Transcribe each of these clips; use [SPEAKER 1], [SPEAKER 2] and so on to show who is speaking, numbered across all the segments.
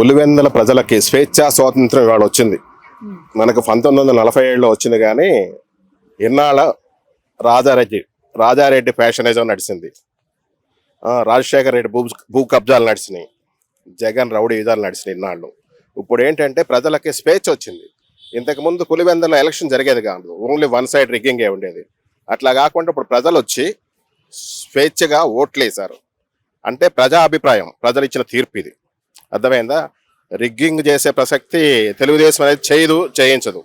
[SPEAKER 1] పులివెందల ప్రజలకి స్వేచ్ఛా స్వాతంత్రం ఇవాళ వచ్చింది. మనకు పంతొమ్మిది వందల నలభై ఏడులో వచ్చింది కానీ ఇన్నాళ్ళ రాజారెడ్డి రాజారెడ్డి ఫ్యాషనిజం నడిచింది. రాజశేఖర రెడ్డి భూ భూ కబ్జాలు నడిచినాయి. జగన్ రౌడీ యుధాలు నడిచినాయి ఇన్నాళ్ళు. ఇప్పుడు ఏంటంటే ప్రజలకి స్వేచ్ఛ వచ్చింది. ఇంతకుముందు పులివెందల ఎలక్షన్ జరిగేది కాదు. ఓన్లీ వన్ సైడ్ రిగ్గింగే ఉండేది. అట్లా కాకుండా ఇప్పుడు ప్రజలు వచ్చి స్వేచ్ఛగా ఓట్లేశారు. అంటే ప్రజా అభిప్రాయం ప్రజలు ఇచ్చిన తీర్పు ఇది. అర్థమైందా? రిగ్గింగ్ చేసే ప్రసక్తి తెలుగుదేశం అనేది చేయదు చేయించదు.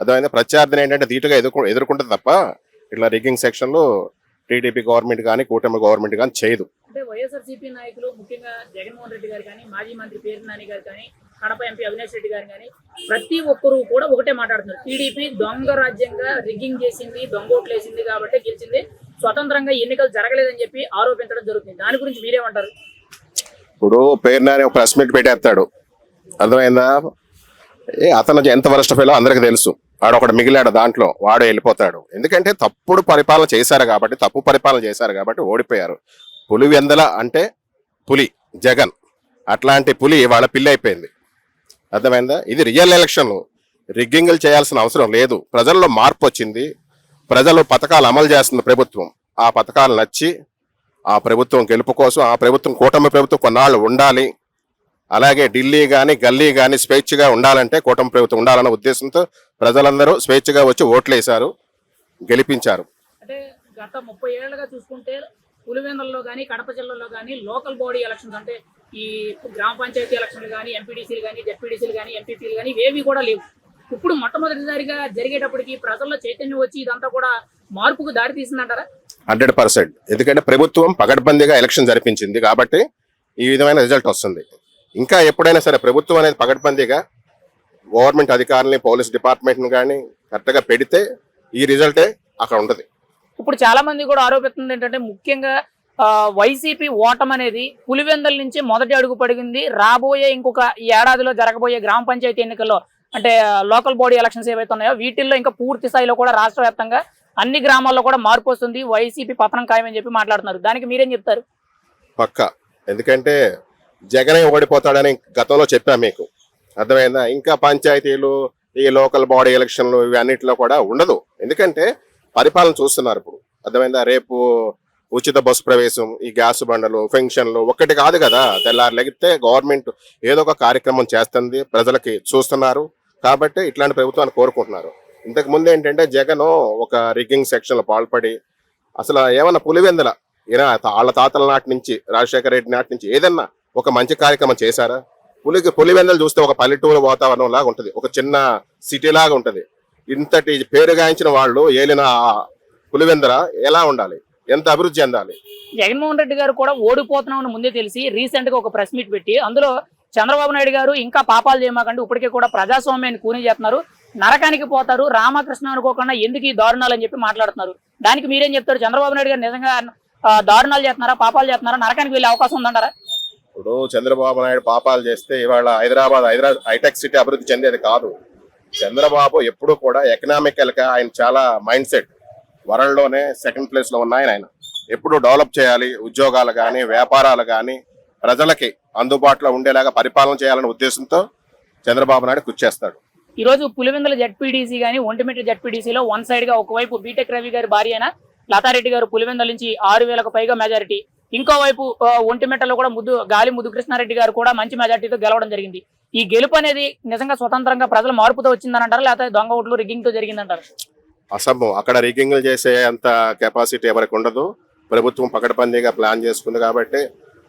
[SPEAKER 1] అర్థమైందా? ప్రత్యర్థిని ఏంటంటే ధీటుగా ఎదుర్కొ ఎదుర్కొంటుంది తప్ప ఇట్లా రిగ్గింగ్ సెక్షన్లో టీడీపీ గవర్నమెంట్ కానీ కూటమి గవర్నమెంట్ కానీ చేయదు.
[SPEAKER 2] అంటే వైఎస్ఆర్సీపీ నాయకులు ముఖ్యంగా జగన్మోహన్ రెడ్డి గారు కానీ మాజీ మంత్రి పేరు నాని గారు కానీ కడప ఎంపీ అవినాష్ రెడ్డి గారు కానీ ప్రతి ఒక్కరూ కూడా ఒకటే మాట్లాడుతున్నారు. టీడీపీ దొంగ రాజ్యంగా రిగ్గింగ్ చేసింది దొంగ కాబట్టి గెలిచింది స్వతంత్రంగా ఎన్నికలు జరగలేదని చెప్పి ఆరోపించడం జరుగుతుంది. దాని గురించి మీరేమంటారు?
[SPEAKER 1] ఇప్పుడు పేరునాని ఒక ప్రెస్ మీట్ పెట్టేస్తాడు. అర్థమైందా? ఏ అతను ఎంత వరస్ట్ ఫెయిల్ అందరికి తెలుసు. వాడు మిగిలాడు దాంట్లో వాడు వెళ్ళిపోతాడు. ఎందుకంటే తప్పుడు పరిపాలన చేశారు కాబట్టి తప్పు పరిపాలన చేశారు కాబట్టి ఓడిపోయారు. పులి వెందల అంటే పులి జగన్. అట్లాంటి పులి వాళ్ళ పిల్లి అయిపోయింది. అర్థమైందా? ఇది రియల్ ఎలక్షన్. రిగ్గింగ్లు చేయాల్సిన అవసరం లేదు. ప్రజల్లో మార్పు వచ్చింది. ప్రజలు పథకాలు అమలు చేస్తుంది ప్రభుత్వం. ఆ పథకాలు నచ్చి ఆ ప్రభుత్వం గెలుపు కోసం ఆ ప్రభుత్వం కూటమి ప్రభుత్వం కొన్నాళ్ళు ఉండాలి. అలాగే ఢిల్లీ కానీ గల్లీ కానీ స్వేచ్ఛగా ఉండాలంటే కూటమి ప్రభుత్వం ఉండాలన్న ఉద్దేశంతో ప్రజలందరూ స్వేచ్ఛగా వచ్చి ఓట్లేశారు గెలిపించారు.
[SPEAKER 2] అంటే గత ముప్పై ఏళ్ళగా చూసుకుంటే పులివెందులలో కానీ కడప జిల్లాలో కానీ లోకల్ బాడీ ఎలక్షన్స్ అంటే ఈ గ్రామ పంచాయతీ ఎలక్షన్లు కానీ ఎంపీడీసీలు కానీ జెడ్పీడీసీలు కానీ ఎంపీపీలు కానీ ఇవేవి కూడా లేవు. ఇప్పుడు మొట్టమొదటిసారిగా జరిగేటప్పటికి ప్రజల్లో చైతన్యం వచ్చి ఇదంతా కూడా మార్పుకు దారి తీసిందంటారా
[SPEAKER 1] హండ్రెడ్ పర్సెంట్. ఎందుకంటే ప్రభుత్వం పగడ్బందీగా ఎలక్షన్ జరిపించింది కాబట్టి ఈ విధమైన రిజల్ట్ వస్తుంది. ఇంకా ఎప్పుడైనా సరే ప్రభుత్వం అనేది పగడ్బందీగా గవర్నమెంట్ అధికారులని పోలీస్ డిపార్ట్మెంట్ని కానీ కరెక్ట్గా పెడితే ఈ రిజల్టే అక్కడ ఉంటుంది.
[SPEAKER 2] ఇప్పుడు చాలా మంది కూడా ఆరోపిస్తుంది ఏంటంటే ముఖ్యంగా వైసీపీ ఓటం అనేది పులివెందల నుంచి మొదటి అడుగు పడిగింది. రాబోయే ఇంకొక ఏడాదిలో జరగబోయే గ్రామ పంచాయతీ ఎన్నికల్లో అంటే లోకల్ బాడీ ఎలక్షన్స్ ఏవైతే ఉన్నాయో వీటిల్లో ఇంకా పూర్తి స్థాయిలో కూడా రాష్ట్ర వ్యాప్తంగా అన్ని గ్రామాల్లో కూడా మార్పు వస్తుంది. వైసీపీ పతనం ఖాయమని చెప్పి మాట్లాడుతున్నారు. దానికి మీరేం చెప్తారు?
[SPEAKER 1] పక్క. ఎందుకంటే జగనే ఓడిపోతాడని గతంలో చెప్పా మీకు. అర్థమైందా? ఇంకా పంచాయతీలు ఈ లోకల్ బాడీ ఎలక్షన్లు ఇవన్నిటిలో కూడా ఉండదు. ఎందుకంటే పరిపాలన చూస్తున్నారు ఇప్పుడు. అర్థమైందా? రేపు ఉచిత బస్సు ప్రవేశం ఈ గ్యాస్ బండలు పెన్షన్లు ఒక్కటి కాదు కదా. తెల్లారు లెగితే గవర్నమెంట్ ఏదో ఒక కార్యక్రమం చేస్తుంది. ప్రజలకి చూస్తున్నారు. కాబట్టి ఇట్లాంటి ప్రభుత్వాన్ని కోరుకుంటున్నారు. ఇంతకు ముందు ఏంటంటే జగన్ ఒక రిగ్గింగ్ సెక్షన్లో పాల్పడి అసలు ఏమన్నా పులివెందల? ఇలా వాళ్ళ తాతల నాటి నుంచి రాజశేఖర రెడ్డి నాటి నుంచి ఏదన్నా ఒక మంచి కార్యక్రమం చేశారా? పులికి పులివెందలు చూస్తే ఒక పల్లెటూరు వాతావరణం లాగా ఉంటది. ఒక చిన్న సిటీ లాగా ఉంటది. ఇంతటి పేరుగాంచిన వాళ్ళు ఏలిన పులివెందల ఎలా ఉండాలి? ఎంత అభివృద్ధి చెందాలి?
[SPEAKER 2] జగన్మోహన్ రెడ్డి గారు కూడా ఓడిపోతున్నామని ముందే తెలిసి రీసెంట్గా ఒక ప్రెస్ మీట్ పెట్టి అందులో చంద్రబాబు నాయుడు గారు ఇంకా పాపాలు చేయమాకండి ఇప్పటికే కూడా ప్రజాస్వామ్యాన్ని కూని చేస్తున్నారు. నరకానికి పోతారు రామకృష్ణ అనుకోకుండా ఎందుకు ఈ దారుణాలు అని చెప్పి మాట్లాడుతున్నారు. దానికి మీరేం చెప్తారు? చంద్రబాబు నాయుడు గారు నిజంగా దారుణాలు చేస్తున్నారా పాపాలు చేస్తున్నారా? నరకానికి వెళ్ళే అవకాశం ఉందంటారా?
[SPEAKER 1] ఇప్పుడు చంద్రబాబు నాయుడు పాపాలు చేస్తే ఇవాళ హైదరాబాద్ హైదరాబాద్ హైటెక్ సిటీ అభివృద్ధి చెందేది కాదు. చంద్రబాబు ఎప్పుడు కూడా ఎకనామికల్గా ఆయన చాలా మైండ్ సెట్ వరల్డ్లోనే సెకండ్ ప్లేస్లో ఉన్నాయని ఆయన. ఎప్పుడు డెవలప్ చేయాలి? ఉద్యోగాలు కానీ వ్యాపారాలు కానీ ప్రజలకి అందుబాటులో ఉండేలాగా పరిపాలన చేయాలనే ఉద్దేశంతో చంద్రబాబు నాయుడు కృషి చేస్తాడు.
[SPEAKER 2] ఈ రోజు పులివెందుల జడ్పీడీసీ కానీ ఒంటిమిట్ల జడ్పీడీసీలో వన్ సైడ్గా ఒకవైపు బీటెక్ రవి గారి భార్య అయిన లతారెడ్డి గారు పులివెందుల నుంచి ఆరు వేలకు పైగా మెజారిటీ ఇంకోవైపు ఒంటిమిట్టలో కూడా ముద్దు గాలి ముద్దు కృష్ణారెడ్డి గారు కూడా మంచి మెజారిటీతో గెలవడం జరిగింది. ఈ గెలుపు అనేది నిజంగా స్వతంత్రంగా ప్రజల మార్పుతో వచ్చిందని అంటారా లేకపోతే దొంగ ఓట్లు రిగ్గింగ్తో జరిగిందంటారు?
[SPEAKER 1] అసంభవం. అక్కడ రిగ్గింగ్లు చేసే అంత కెపాసిటీ ఎవరికి ఉండదు. ప్రభుత్వం పకడ్బందీగా ప్లాన్ చేసుకుంది కాబట్టి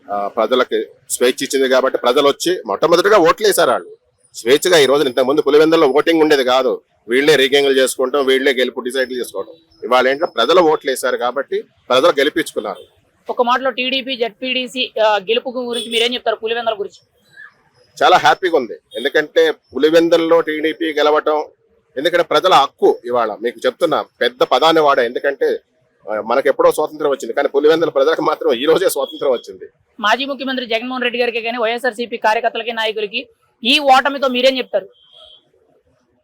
[SPEAKER 1] ప్రజలకు ప్రజలకి స్వేచ్ఛ ఇచ్చింది కాబట్టి ప్రజలు వచ్చి మొట్టమొదటిగా ఓట్లు వేశారు వాళ్ళు. స్వేచ్ఛగా ఈ రోజు ఇంతకుముందు పులివెందుల్లో ఓటింగ్ ఉండేది కాదు. వీళ్ళే రిగ్గింగ్లు చేసుకుంటాం వీళ్ళే గెలుపు డిసైడ్ చేసుకోవడం ఇవాళ ఏంటంటే ప్రజలు ఓట్లు వేశారు కాబట్టి ప్రజలు గెలిపించుకున్నారు.
[SPEAKER 2] ఒక మాటలో టీడీపీ జడ్పీడీసీ గెలుపు గురించి మీరేం చెప్తారు పులివెందుల గురించి?
[SPEAKER 1] చాలా హ్యాపీగా ఉంది. ఎందుకంటే పులివెందుల్లో టీడీపీ గెలవటం ఎందుకంటే ప్రజల హక్కు ఇవాళ మీకు చెప్తున్నా పెద్ద పదాన్ని వాడా. ఎందుకంటే మనకు ఎప్పుడో స్వాతంత్రం వచ్చింది. కానీ పులివెందుల ప్రజలకు మాత్రం ఈ రోజే స్వాతంత్రం వచ్చింది.
[SPEAKER 2] మాజీ ముఖ్యమంత్రి జగన్మోహన్ రెడ్డి గారికి కానీ వైఎస్ఆర్సీపీ కార్యకర్తలకి నాయకులకి ఈ ఓటమితో మీరేం చెప్తారు?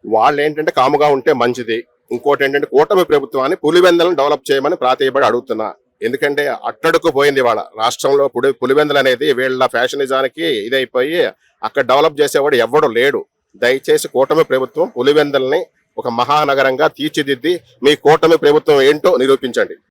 [SPEAKER 1] వాళ్ళు ఏంటంటే కాముగా ఉంటే మంచిది. ఇంకోటి ఏంటంటే కూటమి ప్రభుత్వాన్ని పులివెందలను డెవలప్ చేయమని ప్రాతేయబడి అడుగుతున్నా. ఎందుకంటే అట్టడుకు పోయింది వాళ్ళ రాష్ట్రంలో పులి పులివెందులు అనేది వీళ్ళ ఫ్యాషనిజానికి ఇదైపోయి అక్కడ డెవలప్ చేసేవాడు ఎవడు లేడు. దయచేసి కూటమి ప్రభుత్వం పులివెందల్ని ఒక మహానగరంగా తీర్చిదిద్ది మీ కూటమి ప్రభుత్వం ఏంటో నిరూపించండి.